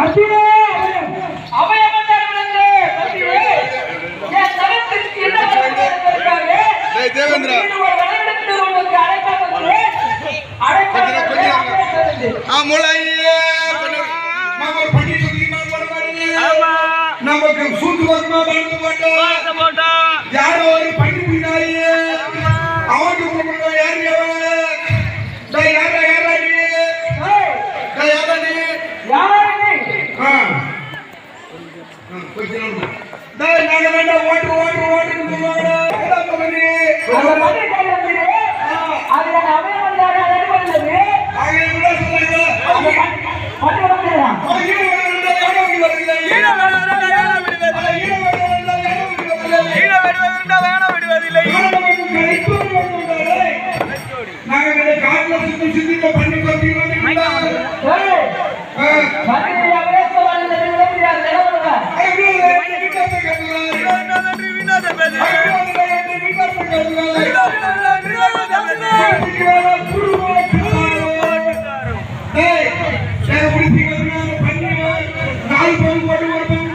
அர்ஜுனா ஒட்டுமொத்தமா பறந்து போட்டோம் யாரோ ஒரு பண்ணி பின்னாடி அவன் குடும்பம் யாரு யாரா யாரா நீ? யாரா ஓட்டு ஓட்டு ஆத்ம சித்தி சித்திக்க பண்ணி கொண்டிருந்தார் நாலு பங்கு ஒரு பங்கு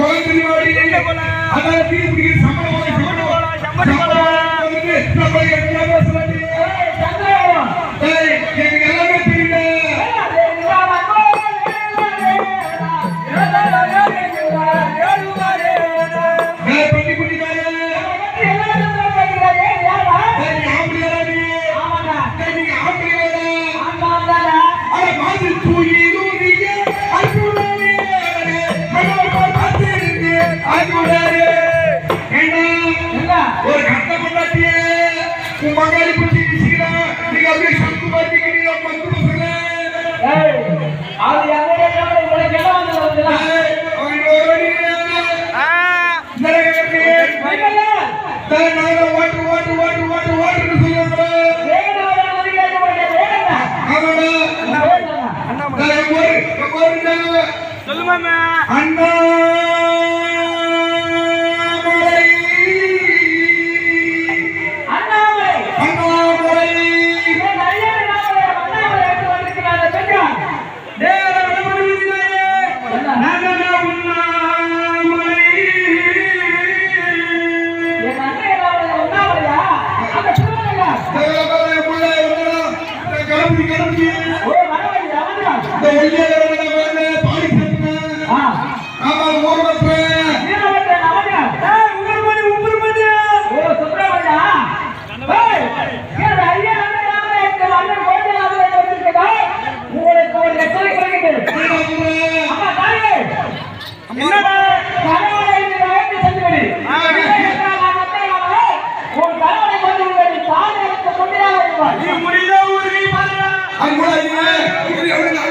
கொலைப்பிரிவாடி அதாவது சம்பளம் சம்பளம் நம்மளுடைய நாங்க ஓட்டு ஓட்டு ஓட்டு ஓட்டு ஓட்டுன்னு சொல்லுவாங்க சொல்லுமா அண்ணா கிடந்து இந்த எல்லையை பாடி நீ முடி அங்குள்ள